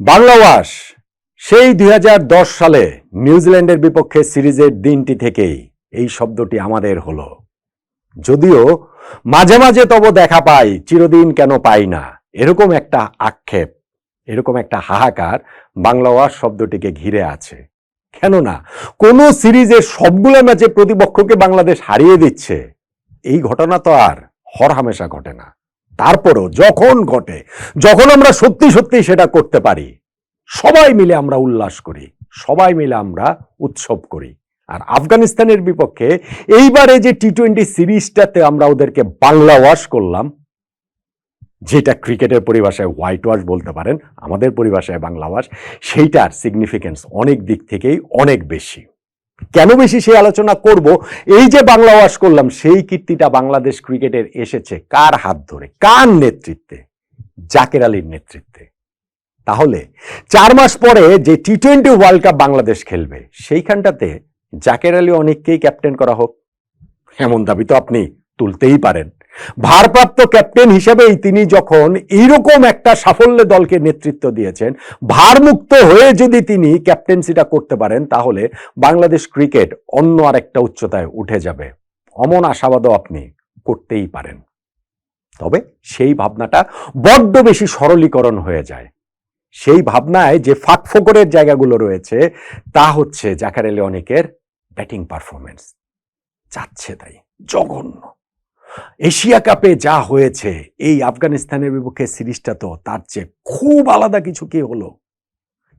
বাংলাবাস সেই দুই হাজার দশ সালে নিউজিল্যান্ডের বিপক্ষে সিরিজের দিনটি থেকেই এই শব্দটি আমাদের হলো। যদিও মাঝে মাঝে তব দেখা পাই, চিরদিন কেন পাই না, এরকম একটা আক্ষেপ, এরকম একটা হাহাকার বাংলাওয়াস শব্দটিকে ঘিরে আছে। কেননা, কোন সিরিজের সবগুলো ম্যাচে প্রতিপক্ষকে বাংলাদেশ হারিয়ে দিচ্ছে, এই ঘটনা তো আর হরহামেশা ঘটে না। তারপরও যখন ঘটে, যখন আমরা সত্যি সত্যি সেটা করতে পারি, সবাই মিলে আমরা উল্লাস করি, সবাই মিলে আমরা উৎসব করি। আর আফগানিস্তানের বিপক্ষে এইবারে যে টি টোয়েন্টি সিরিজটাতে আমরা ওদেরকে বাংলা ওয়াশ করলাম, যেটা ক্রিকেটের পরিভাষায় হোয়াইট ওয়াশ বলতে পারেন, আমাদের পরিভাষায় বাংলা ওয়াশ, সেইটার সিগনিফিকেন্স অনেক দিক থেকেই অনেক বেশি। কেন বেশি সেই আলোচনা করব? এই যে বাংলা ওয়াশ করলাম, সেই কীর্তিটা বাংলাদেশ ক্রিকেটের এসেছে কার হাত ধরে? কার নেতৃত্বে? জাকের আলীর নেতৃত্বে। তাহলে চার মাস পরে যে T twenty world cup Bangladesh খেলবে, সেইখানটাতে জাকের আলী অনেককেই ক্যাপ্টেন করা হোক। এমন দাবি তো আপনি তুলতেই পারেন। ভারপ্রাপ্ত ক্যাপ্টেন হিসেবেই তিনি যখন এইরকম একটা সাফল্যে দলকে নেতৃত্ব দিয়েছেন, ভারমুক্ত হয়ে যদি তিনি ক্যাপ্টেন্সিটা করতে পারেন, তাহলে বাংলাদেশ ক্রিকেট অন্য আরেকটা উচ্চতায় উঠে যাবে। অমন আশাবাদও আপনি করতেই পারেন। তবে সেই ভাবনাটা বড্ড বেশি সরলীকরণ হয়ে যায়। সেই ভাবনায় যে ফাঁকফোকরের জায়গাগুলো রয়েছে, তা হচ্ছে জাকার আলী অনেকের ব্যাটিং পারফরমেন্স যাচ্ছে তাই, জঘন্য। এশিয়া কাপে যা হয়েছে, এই আফগানিস্তানের বিপক্ষে সিরিজটা তো তার চেয়ে খুব আলাদা কিছু কি হলো?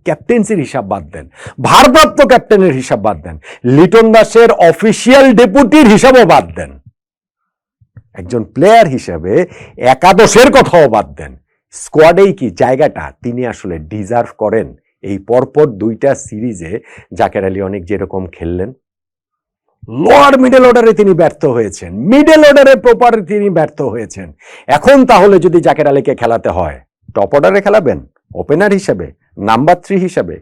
ক্যাপ্টেন্সির হিসাব বাদ দেন, ভারপ্রাপ্ত ক্যাপ্টেনের হিসাব বাদ দেন, লিটন দাসের অফিসিয়াল ডেপুটির হিসাবও বাদ দেন। একজন প্লেয়ার হিসেবে একাদশের কথাও বাদ দেন। স্কোয়াডেই কি জায়গাটা তিনি আসলে ডিজার্ভ করেন? এই পরপর দুইটা সিরিজে জাকের আলী অনেক যেরকম খেললেন লোয়ার মিডল অর্ডারে তিনি ব্যর্থ হয়েছেন। মিডল অর্ডারে প্রপার তিনি ব্যর্থ হয়েছেন। এখন তাহলে যদি জাকের আলীকে খেলাতে হয় টপ অর্ডারে খেলাবেন ওপেনার হিসেবে নাম্বার থ্রি হিসেবে,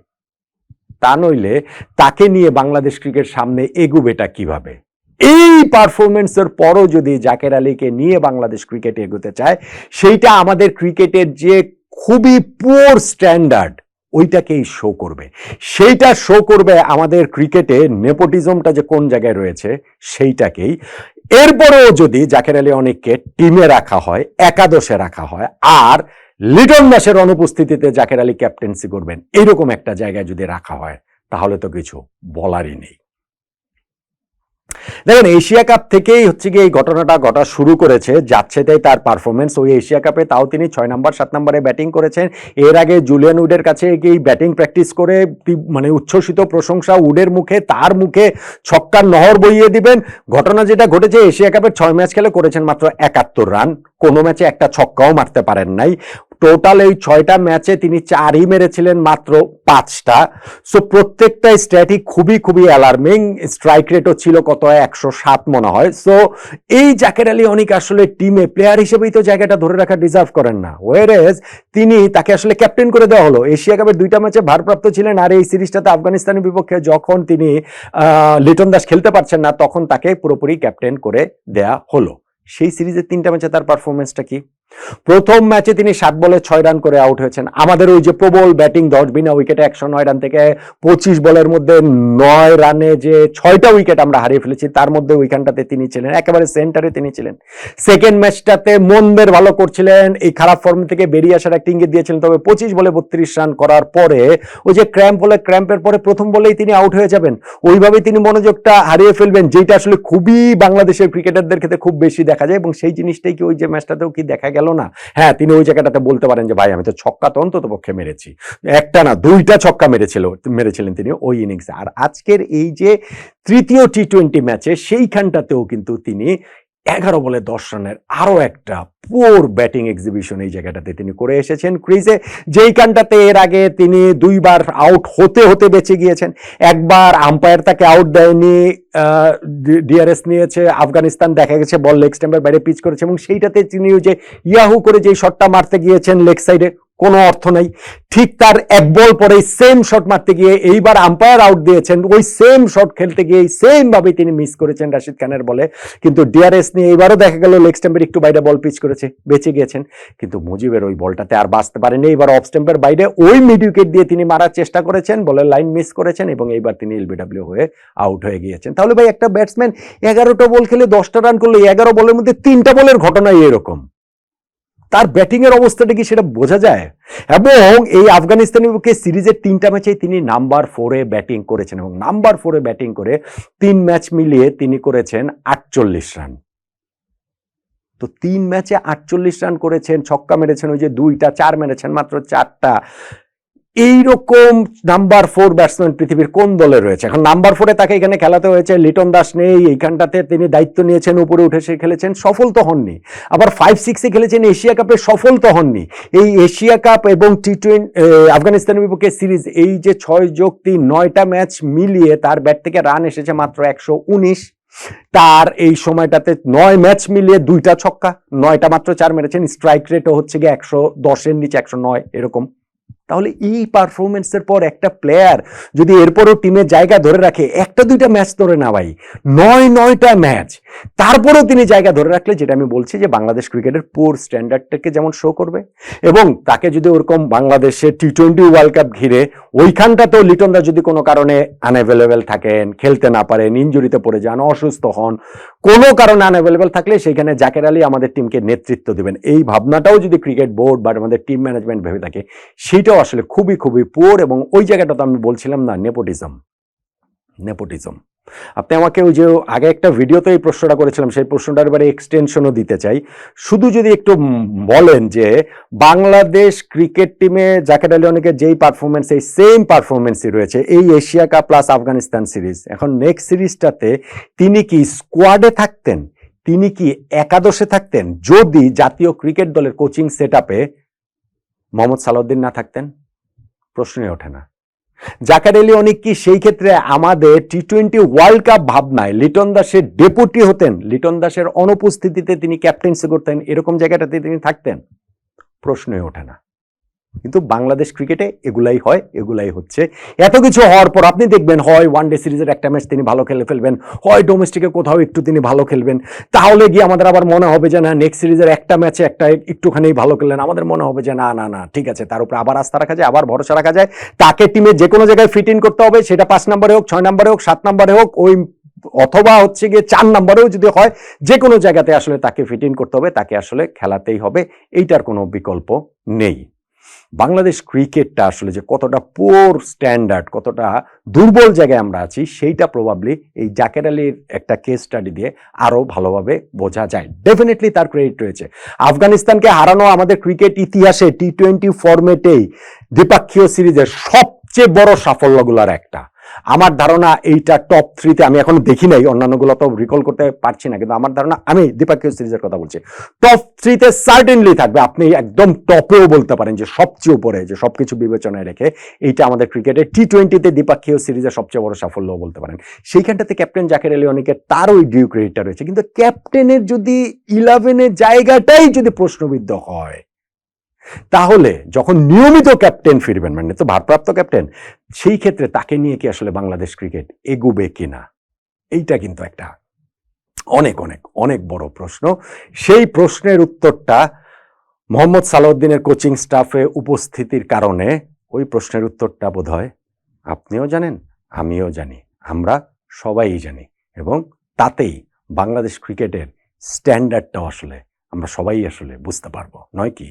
তা নইলে তাকে নিয়ে বাংলাদেশ ক্রিকেট সামনে এগুবেটা কীভাবে? এই পারফরমেন্সের পরও যদি জাকের আলীকে নিয়ে বাংলাদেশ ক্রিকেট এগোতে চায়, সেইটা আমাদের ক্রিকেটের যে খুবই পুয়ার স্ট্যান্ডার্ড ওইটাকেই শো করবে। সেইটা শো করবে আমাদের ক্রিকেটে নেপোটিজমটা যে কোন জায়গায় রয়েছে সেইটাকেই। এরপরেও যদি জাকের আলী অনেককে টিমে রাখা হয়, একাদশে রাখা হয়, আর লিটন দাসের অনুপস্থিতিতে জাকের আলী ক্যাপ্টেন্সি করবেন, এরকম একটা জায়গায় যদি রাখা হয়, তাহলে তো কিছু বলারই নেই। দেখেন, এশিয়া কাপ থেকেই হচ্ছে গিয়ে এই ঘটনাটা ঘটা শুরু করেছে, যাচ্ছে তাই তার পারফরমেন্স ওই এশিয়া কাপে তাও তিনি ছয় নম্বর সাত নম্বরে ব্যাটিং করেছেন। এর আগে জুলিয়ান উডের কাছে গিয়ে ব্যাটিং প্র্যাকটিস করে মানে উচ্ছ্বসিত প্রশংসা উডের মুখে, তার মুখে ছক্কার নহর বইয়ে দিবেন। ঘটনা যেটা ঘটেছে, এশিয়া কাপের ছয় ম্যাচ খেলে করেছেন মাত্র একাত্তর রান কোনো ম্যাচে একটা ছক্কাও মারতে পারেন নাই। টোটাল এই ছয়টা ম্যাচে তিনি চারই মেরেছিলেন মাত্র পাঁচটা। সো প্রত্যেকটা স্ট্যাটিক খুবই খুবই অ্যালার্মিং স্ট্রাইক রেটও ছিল কত? একশো সাত মনে হয়। সো এই জাকের আলী অনেক আসলে টিমে প্লেয়ার হিসেবেই তো জায়গাটা ধরে রাখা ডিজার্ভ করেন না। ওয়ারেজ তিনি তাকে আসলে ক্যাপ্টেন করে দেওয়া হলো। এশিয়া কাপের দুইটা ম্যাচে ভারপ্রাপ্ত ছিলেন আর এই সিরিজটাতে আফগানিস্তানের বিপক্ষে যখন তিনি লিটন দাস খেলতে পারছেন না, তখন তাকে পুরোপুরি ক্যাপ্টেন করে দেয়া হলো। সেই সিরিজের তিনটা ম্যাচে তার পারফরমেন্সটা কি? প্রথম ম্যাচে তিনি সাত বলে ছয় রান করে আউট হয়েছেন। আমাদের ওই যে প্রবল ব্যাটিং, দশ বিনা উইকেটে একশো নয় রান থেকে পঁচিশ বলের মধ্যে নয় রানে যে ছয়টা উইকেট আমরা হারিয়ে ফেলেছি, তার মধ্যে ওইখানটাতে তিনি ছিলেন। একেবারে সেন্টারে তিনি ছিলেন। সেকেন্ড ম্যাচটাতে মন্দের ভালো করছিলেন, এই খারাপ ফর্ম থেকে বেরিয়ে আসার একটা ইঙ্গিত দিয়েছিলেন। তবে পঁচিশ বলে বত্রিশ রান করার পরে ওই যে ক্র্যাম্প হলে ক্র্যাম্পের পরে প্রথম বলেই তিনি আউট হয়ে যাবেন। ওইভাবে তিনি মনোযোগটা হারিয়ে ফেলবেন, যেটা আসলে খুবই বাংলাদেশের ক্রিকেটারদের ক্ষেত্রে খুব বেশি দেখা যায় এবং সেই জিনিসটাই কি ওই যে ম্যাচটাতেও কি দেখা গেল? না। হ্যাঁ তিনি ওই জায়গাটাতে বলতে পারেন যে, ভাই, আমি তো ছক্কা তো অন্তত পক্ষে মেরেছি। একটা না, দুইটা ছক্কা মেরেছিল, মেরেছিলেন তিনি ওই ইনিংসে আর আজকের এই যে তৃতীয় টি টোয়েন্টি ম্যাচে সেইখানটাতেও কিন্তু তিনি এগারো বলে দশ রানের আরও একটা পোর ব্যাটিং এক্সিবিশন এই জায়গাটাতে তিনি করে এসেছেন ক্রিজে যেইখানটাতে এর আগে তিনি দুইবার আউট হতে হতে বেঁচে গিয়েছেন, একবার আম্পায়ার তাকে আউট দেয়নি ডিআরএস নিয়েছে, আফগানিস্তান দেখা গেছে বল লেগ স্ট্যাম্পের বাইরে পিচ করেছে এবং সেইটাতে তিনি যে ইয়াহু করে যেই শটটা মারতে গিয়েছেন লেগ সাইডে কোনো অর্থ নাই। ঠিক তার এক বল পরে সেম শট মারতে গিয়ে এইবার আম্পায়ার আউট দিয়েছেন। ওই সেম শট খেলতে গিয়ে সেম ভাবে তিনি মিস করেছেন রাশিদ খানের বলে। কিন্তু ডিআরএস নিয়ে এবারও দেখা গেল লেগ স্ট্যাম্পের একটু বাইরে বল পিচ করেছে, বেঁচে গিয়েছেন। কিন্তু মুজিবের ওই বলটাতে আর বাঁচতে পারেনি এবার অফ স্ট্যাম্পের বাইরে ওই মিড উইকেট দিয়ে তিনি মারার চেষ্টা করেছেন, বলের লাইন মিস করেছেন এবং এইবার তিনি এলবিডব্লিউ হয়ে আউট হয়ে গিয়েছেন। তাহলে ভাই একটা ব্যাটসম্যান এগারোটা বল খেলে দশটা রান করলে এগারো বলের মধ্যে তিনটা বলের ঘটনাই এরকম। তার ব্যাটিংয়ের অবস্থাটা কি সেটা বোঝা যায়? এবং এই আফগানিস্তানের বিপক্ষে সিরিজের তিনটা ম্যাচেই তিনি নাম্বার ফোরে ব্যাটিং করেছেন এবং নাম্বার ফোরে ব্যাটিং করে তিন ম্যাচ মিলিয়ে তিনি করেছেন আটচল্লিশ রান তো তিন ম্যাচে আটচল্লিশ রান করেছেন, ছক্কা মেরেছেন, ওই যে দুইটা, চার মেরেছেন, মাত্র চারটা। এইরকম নাম্বার ফোর ব্যাটসম্যান পৃথিবীর কোন দলে রয়েছে? এখন নাম্বার ফোরে তাকে এখানে খেলাতে হয়েছে, লিটন দাস নেই, এইখানটাতে তিনি দায়িত্ব নিয়েছেন, উপরে উঠে সে খেলেছেন, সফল তো হননি। আবার ফাইভ সিক্সে খেলেছেন, এশিয়া কাপে সফল তো হননি। এই এশিয়া কাপ এবং টি টোয়েন্টি আফগানিস্তানের বিপক্ষে সিরিজ, এই যে ছয় যোগ তিন, নয়টা ম্যাচ মিলিয়ে তার ব্যাট থেকে রান এসেছে মাত্র একশো উনিশ। তার এই সময়টাতে নয় ম্যাচ মিলিয়ে দুইটা ছক্কা, নয়টা মাত্র চার মেরেছেন স্ট্রাইক রেটও হচ্ছে গিয়ে একশো দশের নিচে, একশো নয়, এরকম। তাহলে এই পারফরমেন্সের পর একটা প্লেয়ার যদি এরপরও টিমের জায়গা ধরে রাখে, একটা দুইটা ম্যাচ ধরে না ভাই, নয় নয়টা ম্যাচ তারপরেও তিনি জায়গা ধরে রাখলে, যেটা আমি বলছি যে বাংলাদেশ ক্রিকেটের পোর স্ট্যান্ডার্ডটাকে যেমন শো করবে, এবং তাকে যদি ওরকম বাংলাদেশে টি টোয়েন্টি ওয়ার্ল্ড কাপ ঘিরে, ওইখানটাতেও লিটনদা যদি কোনো কারণে আনঅ্যাভেলেবেল থাকেন, খেলতে না পারেন ইঞ্জুরিতে পড়ে যান, অসুস্থ হন, কোনো কারণে আনঅ্যাভেলেবেল থাকলে সেখানে জাকের আলী আমাদের টিমকে নেতৃত্ব দেবেন। এই ভাবনাটাও যদি ক্রিকেট বোর্ড বা আমাদের টিম ম্যানেজমেন্ট ভেবে থাকে, সেটাও আসলে খুবই খুবই পোর এবং ওই জায়গাটা তো আমি বলছিলাম না নেপোটিজম নেপোটিজম আপনি আমাকে ওই যে আগে একটা ভিডিওতে এই প্রশ্নটা করেছিলাম, সেই প্রশ্নটার এবারে এক্সটেনশনও দিতে চাই। শুধু যদি একটু বলেন যে বাংলাদেশ ক্রিকেট টিমে জাকেট আলী অনেকের যেই পারফরমেন্স এই সেম পারফরমেন্সই রয়েছে, এই Asia cup plus Afghanistan series এখন নেক্সট সিরিজটাতে তিনি কি স্কোয়াডে থাকতেন? তিনি কি একাদশে থাকতেন? যদি জাতীয় ক্রিকেট দলের কোচিং সেট মোহাম্মদ সালাউদ্দিন না থাকতেন? প্রশ্নই ওঠে না। জাকার আলী অনেক কি সেই ক্ষেত্রে আমাদের টি টোয়েন্টি ওয়ার্ল্ড কাপ ভাবনায় লিটন দাসের ডেপুটি হতেন? লিটন দাসের অনুপস্থিতিতে তিনি ক্যাপ্টেন্সি করতেন, এরকম জায়গাটাতে তিনি থাকতেন? প্রশ্নই ওঠে না। কিন্তু বাংলাদেশ ক্রিকেটে এগুলাই হয়, এগুলাই হচ্ছে। এত কিছু হওয়ার পর আপনি দেখবেন হয় ওয়ান ডে সিরিজের একটা ম্যাচ তিনি ভালো খেলে ফেলবেন, হয় ডোমেস্টিকে কোথাও একটু তিনি ভালো খেলবেন। তাহলে গিয়ে আমাদের আবার মনে হবে যে না নেক্সট সিরিজের একটা ম্যাচে একটা একটুখানি ভালো খেললেন। আমাদের মনে হবে যে না না না, ঠিক আছে, তার উপরে আবার আস্থা রাখা যায়, আবার ভরসা রাখা যায়। তাকে টিমে যে কোনো জায়গায় ফিট ইন করতে হবে, সেটা পাঁচ নম্বরে হোক, ছয় নম্বরে হোক, সাত নম্বরে হোক, ওই অথবা হচ্ছে গিয়ে চার নম্বরেও যদি হয়, যে কোনো জায়গাতে আসলে তাকে ফিট ইন করতে হবে, তাকে আসলে খেলাতেই হবে, এইটার কোনো বিকল্প নেই। বাংলাদেশ ক্রিকেটটা আসলে যে কতটা পোর স্ট্যান্ডার্ড কতটা দুর্বল জায়গায় আমরা আছি, সেইটা প্রবাবলি এই জাকের আলীর একটা কেস স্টাডি দিয়ে আরও ভালোভাবে বোঝা যায়। ডেফিনেটলি তার ক্রেডিট রয়েছে। আফগানিস্তানকে হারানো আমাদের ক্রিকেট ইতিহাসে টি টোয়েন্টি ফর্মেটেই দ্বিপাক্ষীয় সিরিজের সবচেয়ে বড় সাফল্যগুলোর একটা। আমার ধারণা এইটা টপ থ্রিতে আমি এখন দেখি নাই, অন্যান্যগুলো তো রিকল করতে পারছি না, কিন্তু আমার ধারণা আমি দ্বিপাক্ষীয় সিরিজের কথা বলছি। টপ থ্রিতে সার্টেনলি থাকবে, আপনি একদম টপেও বলতে পারেন যে সবচেয়ে উপরে, যে সবকিছু বিবেচনায় রেখে এইটা আমাদের ক্রিকেটের টি টোয়েন্টিতে দ্বিপাক্ষীয় সিরিজের সবচেয়ে বড় সাফল্য বলতে পারেন। সেইখানটাতে ক্যাপ্টেন জাকের আলী অনেকে তার ওই ডিউ ক্রেডিটটা রয়েছে, কিন্তু ক্যাপ্টেনের যদি ইলেভেনের জায়গাটাই যদি প্রশ্নবিদ্ধ হয় তাহলে যখন নিয়মিত ক্যাপ্টেন ফিরবেন মানে তো ভারপ্রাপ্ত ক্যাপ্টেন সেই ক্ষেত্রে তাকে নিয়ে কি আসলে বাংলাদেশ ক্রিকেট এগুবে কিনা? এইটা কিন্তু একটা অনেক অনেক অনেক বড় প্রশ্ন। সেই প্রশ্নের উত্তরটা মোহাম্মদ সালাউদ্দিনের কোচিং স্টাফে উপস্থিতির কারণে ওই প্রশ্নের উত্তরটা বোধ হয় আপনিও জানেন, আমিও জানি, আমরা সবাই জানি এবং তাতেই বাংলাদেশ ক্রিকেটের স্ট্যান্ডার্ডটাও আসলে আমরা সবাই আসলে বুঝতে পারব, নয় কি?